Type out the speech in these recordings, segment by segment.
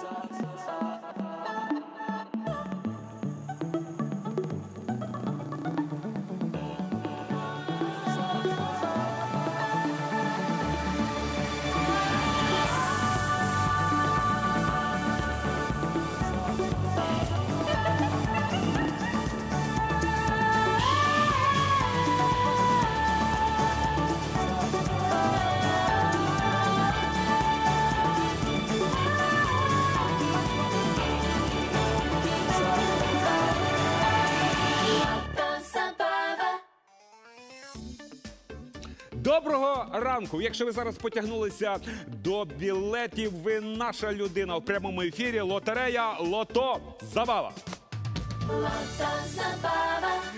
sa sa ранку! Якщо ви зараз потягнулися до білетів, ви наша людина в прямому ефірі. Лотерея Лото Забава.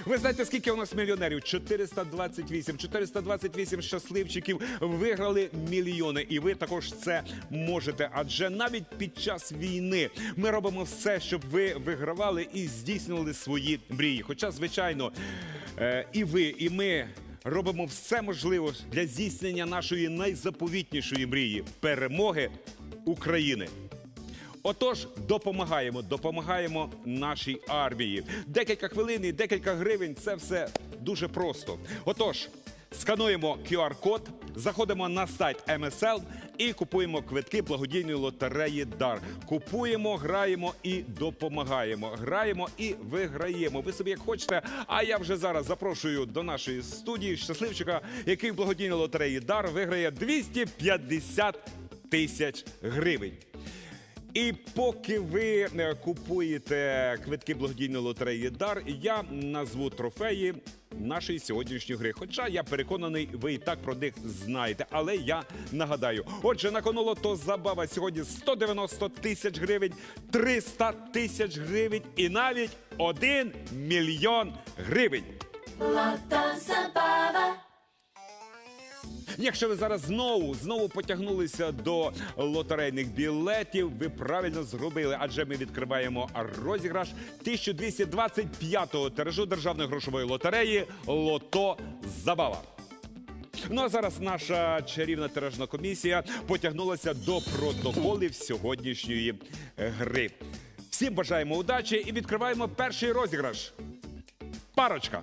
Ви знаєте, скільки у нас мільйонерів? 428. 428 щасливчиків виграли мільйони. І ви також це можете. Адже навіть під час війни ми робимо все, щоб ви вигравали і здійснювали свої мрії. Хоча, звичайно, е, і ви, і ми. Робимо все можливе для здійснення нашої найзаповітнішої мрії перемоги України. Отож, допомагаємо, допомагаємо нашій армії. Декілька хвилин і декілька гривень це все дуже просто. Отож, скануємо QR-код, заходимо на сайт МСЛ і купуємо квитки благодійної лотереї Дар. Купуємо, граємо і допомагаємо. Граємо і виграємо. Ви собі як хочете. А я вже зараз запрошую до нашої студії щасливчика, який в благодійній лотереї Дар виграє 250 тисяч гривень. І поки ви е, купуєте квитки благодійної лотереї Дар, я назву трофеї нашої сьогоднішньої гри. Хоча я переконаний, ви і так про них знаєте. Але я нагадаю: отже, на кону лото забава сьогодні 190 тисяч гривень, 300 тисяч гривень і навіть 1 мільйон гривень. Якщо ви зараз знову знову потягнулися до лотерейних білетів, ви правильно зробили, адже ми відкриваємо розіграш 1225-го тиражу державної грошової лотереї Лото Забава. Ну а зараз наша чарівна тиражна комісія потягнулася до протоколів сьогоднішньої гри. Всім бажаємо удачі і відкриваємо перший розіграш. Парочка.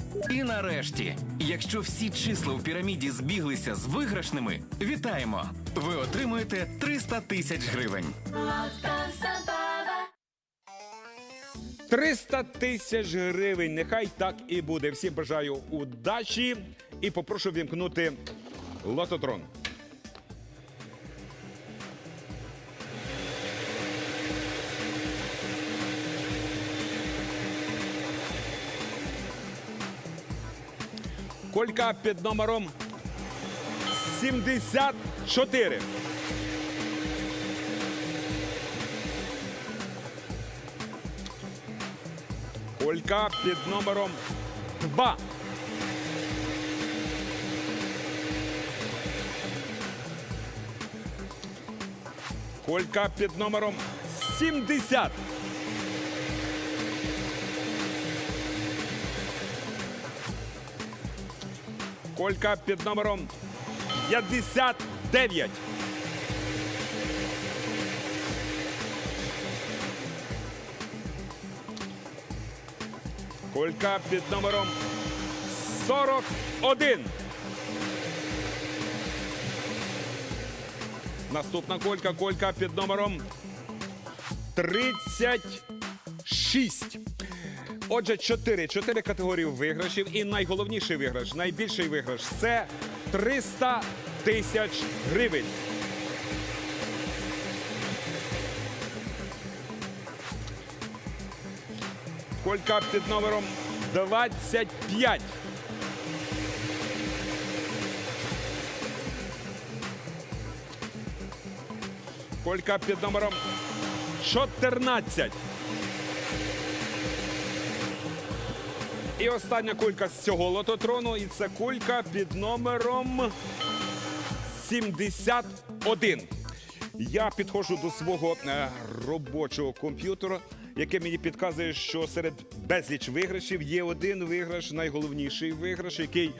І нарешті, якщо всі числа у піраміді збіглися з виграшними, вітаємо! Ви отримуєте 300 тисяч гривень. 300 тисяч гривень. Нехай так і буде. Всім бажаю удачі і попрошу вімкнути лототрон. Колька під номером 74. Колька під номером 2. Колька під номером 70. Колька під номером 59. Колька під номером 41. Наступна колька, колька під номером 36. Отже, чотири Чотири категорії виграшів. І найголовніший виграш, найбільший виграш це 300 тисяч гривень. Колька під номером 25. Колька під номером 14. І остання кулька з цього лототрону, і це кулька під номером 71. Я підходжу до свого е, робочого комп'ютера, яке мені підказує, що серед безліч виграшів є один виграш, найголовніший виграш, який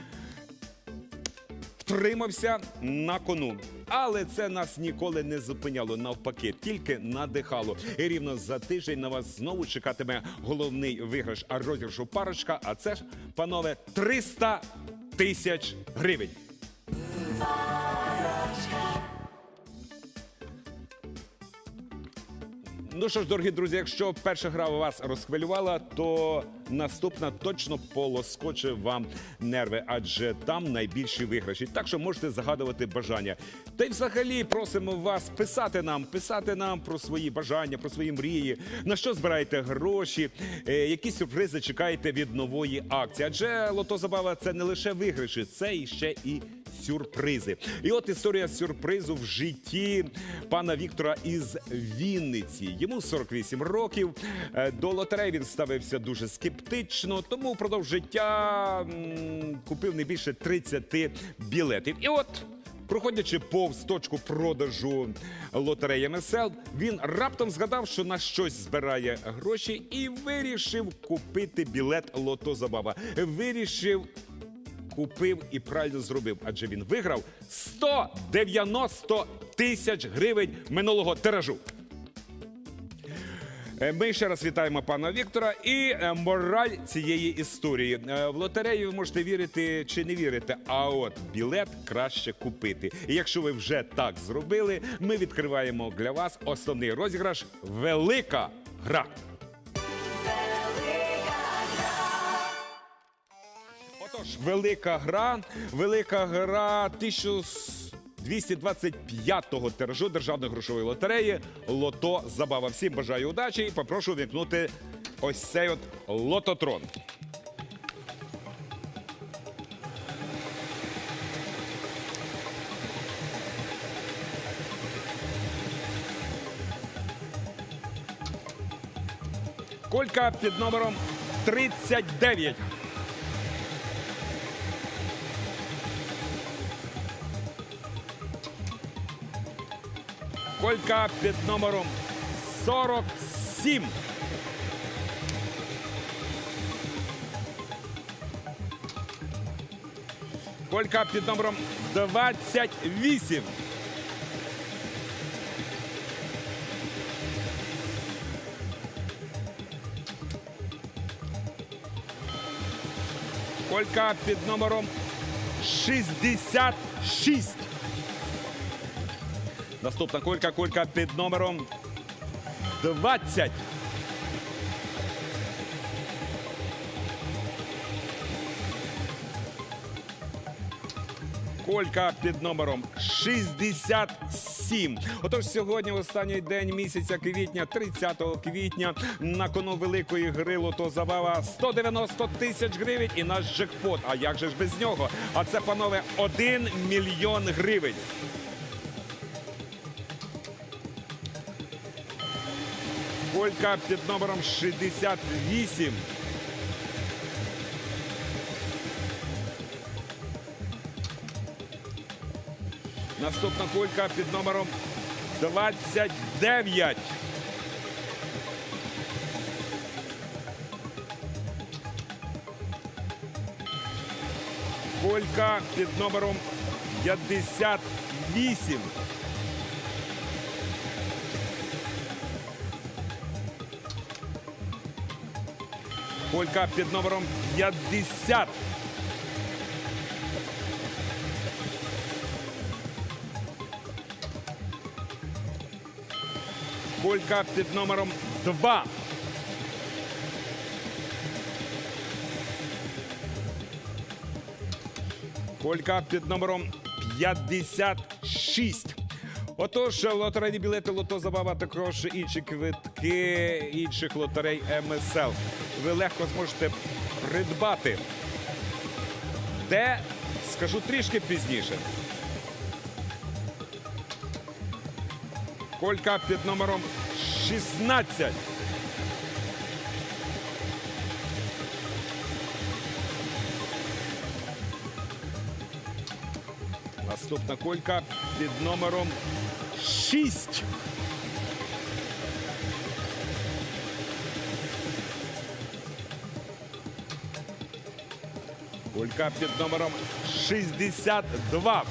втримався на кону. Але це нас ніколи не зупиняло, навпаки, тільки надихало. І рівно за тиждень на вас знову чекатиме головний виграш розіграшу парочка. А це ж, панове, 300 тисяч гривень. Ну що ж, дорогі друзі, якщо перша гра вас розхвилювала, то наступна точно полоскоче вам нерви, адже там найбільші виграші. Так що можете загадувати бажання. Та й взагалі просимо вас писати нам, писати нам про свої бажання, про свої мрії, на що збираєте гроші, е, які сюрпризи чекаєте від нової акції. Адже лото забава це не лише виграші, це і ще і сюрпризи. І от історія сюрпризу в житті пана Віктора із Вінниці. Йому 48 років. Е, До лотереї він ставився дуже скептично, тому впродовж життя купив не більше 30 білетів. І от. Проходячи повз точку продажу лотереї МСЛ, він раптом згадав, що на щось збирає гроші, і вирішив купити білет Лото Забава. Вирішив купив і правильно зробив, адже він виграв 190 тисяч гривень минулого тиражу. Е, Ми ще раз вітаємо пана Віктора і е, мораль цієї історії. Е, В лотерею ви можете вірити чи не вірити, а от білет краще купити. І якщо ви вже так зробили, ми відкриваємо для вас основний розіграш Велика гра. Велика гра, велика гра 1225-го тиражу державної грошової лотереї Лото Забава. Всім бажаю удачі і попрошу вімкнути ось цей от лототрон. Колька під номером 39. Колька під номером 47. Колька під номером 28. Колька під номером 66. Наступна колька, колька під номером 20. Колька під номером 67. Отож, сьогодні, останній день місяця квітня, 30 квітня, на кону великої гри лото забава 190 тисяч гривень і наш джекпот. А як же ж без нього? А це, панове, 1 мільйон гривень. Колька під номером 68. Наступна кулька під номером 29. Колька під номером 58. Колька під номером 50. Колька під номером 2. Колька під номером 56. Отож, лотерейні білети Лото Забава, також інші квитки інших лотерей МСЛ. Ви легко зможете придбати. Де скажу трішки пізніше. Колька під номером 16. Наступна колька під номером 6. Колька під номером 62.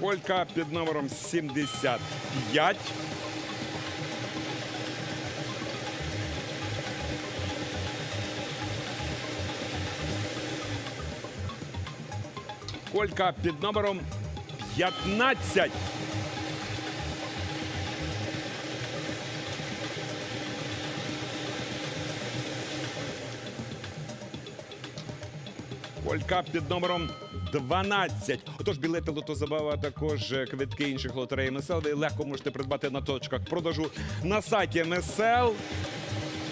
Колька під номером 75. Колька під номером 15. Колька під номером 12. Отож, білети Лото Забава, а також е, квитки інших лотерей МСЛ легко можете придбати на точках продажу на сайті МСЛ,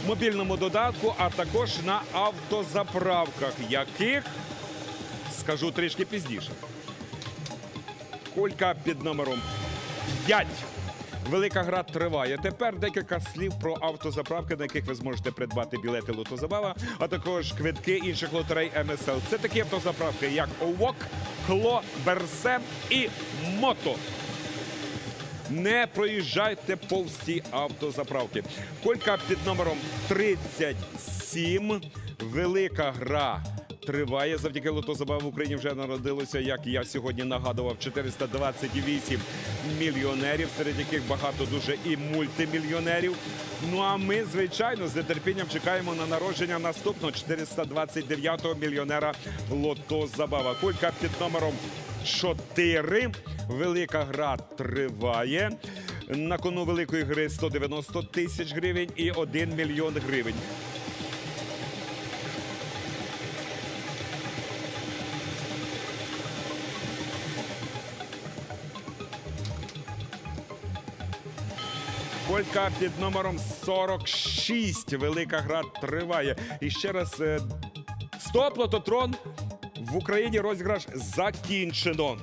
мобільному додатку, а також на автозаправках, яких скажу трішки пізніше. Кулька під номером 5. Велика гра триває. Тепер декілька слів про автозаправки, на яких ви зможете придбати білети Лотозабава, а також квитки інших лотерей МСЛ. Це такі автозаправки, як ОВОК, Кло, Берсе і Мото. Не проїжджайте повз ці автозаправки. Колька під номером 37. Велика гра триває. Завдяки лотозабавам в Україні вже народилося, як я сьогодні нагадував, 428 мільйонерів, серед яких багато дуже і мультимільйонерів. Ну а ми, звичайно, з нетерпінням чекаємо на народження наступного 429-го мільйонера Лотозабава. Колька під номером 4. Велика гра триває. На кону великої гри 190 тисяч гривень і 1 мільйон гривень. Колька під номером 46. Велика гра триває. І ще раз е, стоп, лототрон. В Україні розіграш закінчено.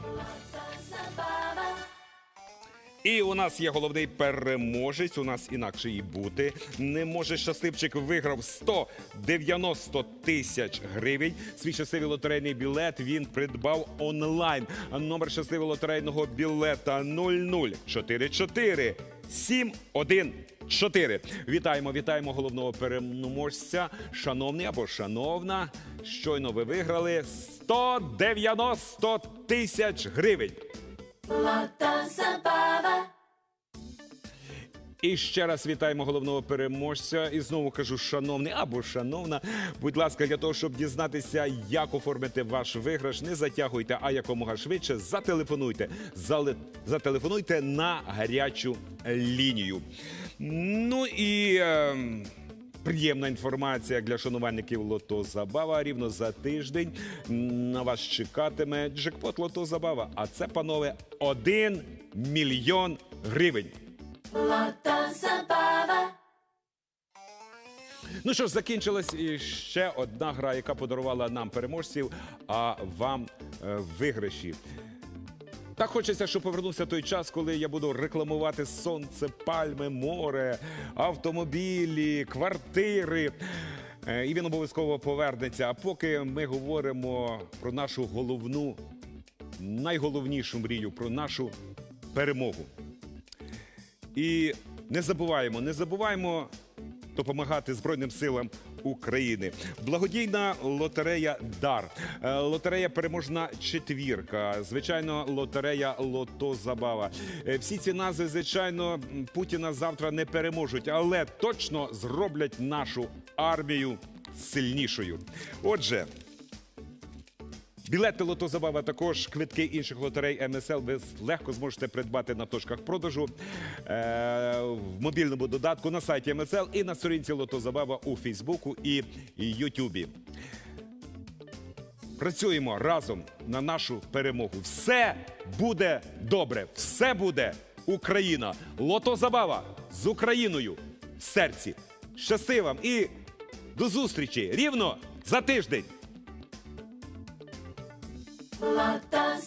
І у нас є головний переможець. У нас інакше і бути не може. Щасливчик виграв 190 тисяч гривень. Свій щасливий лотерейний білет він придбав онлайн. А Номер щасливого лотерейного білета 0044 714. Вітаємо, вітаємо головного переможця. Шановний або шановна. Щойно ви виграли 190 тисяч гривень. Lota Забава. І ще раз вітаємо головного переможця. І знову кажу, шановний або шановна. Будь ласка, для того, щоб дізнатися, як оформити ваш виграш, не затягуйте, а якомога швидше зателефонуйте. Зателефонуйте на гарячу лінію. Ну і. ем, Приємна інформація для шанувальників Лото Забава. Рівно за тиждень на вас чекатиме джекпот Лото Забава. А це, панове, 1 мільйон гривень. Забава. Ну що ж, закінчилась ще одна гра, яка подарувала нам переможців, а вам е, виграші. Так хочеться, щоб повернувся той час, коли я буду рекламувати сонце, пальми, море, автомобілі, квартири. Е, І він обов'язково повернеться. А поки ми говоримо про нашу головну, найголовнішу мрію, про нашу перемогу. І не забуваємо, не забуваємо допомагати Збройним силам України. Благодійна лотерея Дар, Е, лотерея Переможна четвірка, звичайно, лотерея Лото Забава. Е, Всі ці назви, звичайно, Путіна завтра не переможуть, але точно зроблять нашу армію сильнішою. Отже, Білети Лото Забава, також квитки інших лотерей МСЛ ви легко зможете придбати на точках продажу е, в мобільному додатку на сайті МСЛ і на сторінці Лото Забава у Фейсбуку і Ютубі. Працюємо разом на нашу перемогу. Все буде добре, все буде Україна. Лото Забава з Україною в серці. Щасти вам і до зустрічі рівно за тиждень. La danza.